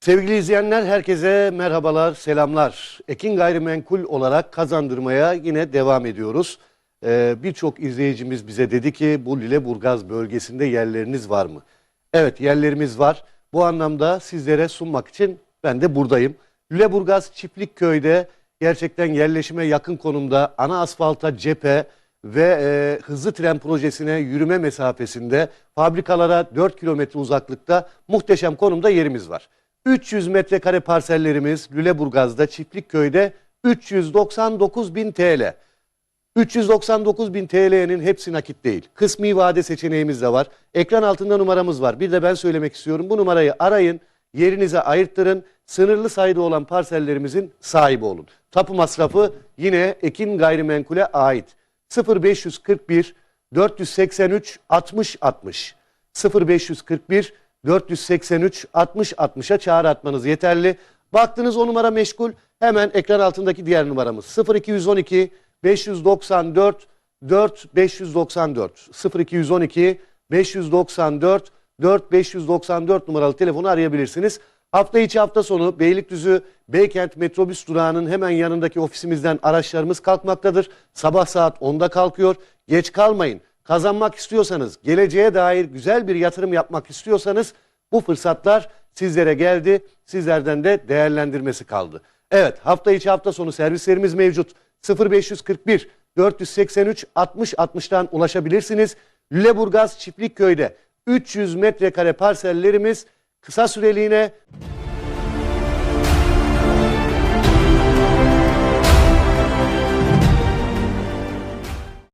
Sevgili izleyenler herkese merhabalar, selamlar. Ekin Gayrimenkul olarak kazandırmaya yine devam ediyoruz. Ee, Birçok izleyicimiz bize dedi ki bu Lüleburgaz bölgesinde yerleriniz var mı? Evet yerlerimiz var. Bu anlamda sizlere sunmak için ben de buradayım. Lüleburgaz Çiftlikköy'de gerçekten yerleşime yakın konumda ana asfalta cephe ve e, hızlı tren projesine yürüme mesafesinde fabrikalara 4 kilometre uzaklıkta muhteşem konumda yerimiz var. 300 metrekare parsellerimiz Lüleburgaz'da Çiftlikköy'de 399 bin TL. 399 bin TL'nin hepsi nakit değil. Kısmi vade seçeneğimiz de var. Ekran altında numaramız var. Bir de ben söylemek istiyorum. Bu numarayı arayın, yerinize ayırttırın. Sınırlı sayıda olan parsellerimizin sahibi olun. Tapu masrafı yine Ekin Gayrimenkul'e ait. 0541 483 60 60 0541 483 60 60'a çağrı atmanız yeterli. Baktınız o numara meşgul. Hemen ekran altındaki diğer numaramız 0212 594 4 594 0212 594 4 594 numaralı telefonu arayabilirsiniz. Hafta içi hafta sonu Beylikdüzü Beykent metrobüs durağının hemen yanındaki ofisimizden araçlarımız kalkmaktadır. Sabah saat 10'da kalkıyor. Geç kalmayın. Kazanmak istiyorsanız, geleceğe dair güzel bir yatırım yapmak istiyorsanız bu fırsatlar sizlere geldi. Sizlerden de değerlendirmesi kaldı. Evet hafta içi hafta sonu servislerimiz mevcut. 0541 483 60 60'tan ulaşabilirsiniz. Lüleburgaz Çiftlikköy'de 300 metrekare parsellerimiz kısa süreliğine